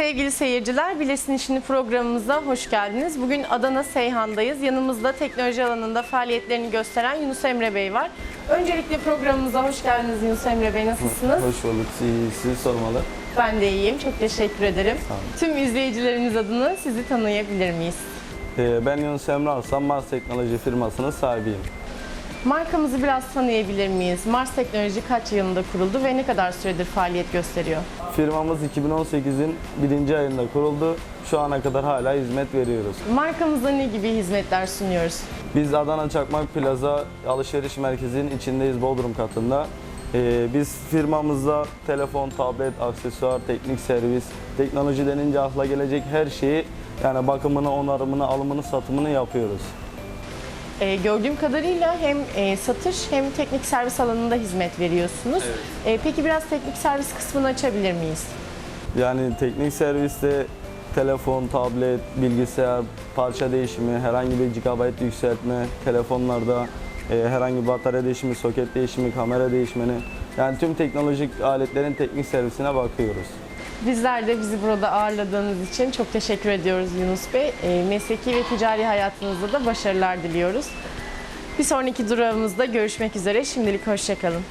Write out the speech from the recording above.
Sevgili seyirciler, Bilirsin İşini programımıza hoş geldiniz. Bugün Adana Seyhan'dayız. Yanımızda teknoloji alanında faaliyetlerini gösteren Yunus Emre Bey var. Öncelikle programımıza hoş geldiniz Yunus Emre Bey. Nasılsınız? Hoş bulduk. Sizi, sizi sormalı. Ben de iyiyim. Çok teşekkür ederim. Tüm izleyicilerimiz adına sizi tanıyabilir miyiz? Ee, ben Yunus Emre Arslan, Mars Teknoloji firmasının sahibiyim. Markamızı biraz tanıyabilir miyiz? Mars Teknoloji kaç yılında kuruldu ve ne kadar süredir faaliyet gösteriyor? Firmamız 2018'in birinci ayında kuruldu. Şu ana kadar hala hizmet veriyoruz. Markamızda ne gibi hizmetler sunuyoruz? Biz Adana Çakmak Plaza alışveriş merkezinin içindeyiz Bodrum katında. Ee, biz firmamızda telefon, tablet, aksesuar, teknik servis, teknoloji denince akla gelecek her şeyi yani bakımını, onarımını, alımını, satımını yapıyoruz. Ee, gördüğüm kadarıyla hem e, satış hem teknik servis alanında hizmet veriyorsunuz. Ee, peki biraz teknik servis kısmını açabilir miyiz? Yani teknik serviste telefon, tablet, bilgisayar, parça değişimi, herhangi bir gigabayt yükseltme, telefonlarda e, herhangi bir batarya değişimi, soket değişimi, kamera değişmeni yani tüm teknolojik aletlerin teknik servisine bakıyoruz. Bizler de bizi burada ağırladığınız için çok teşekkür ediyoruz Yunus Bey. Ee, mesleki ve ticari hayatınızda da başarılar diliyoruz. Bir sonraki durağımızda görüşmek üzere. Şimdilik hoşçakalın.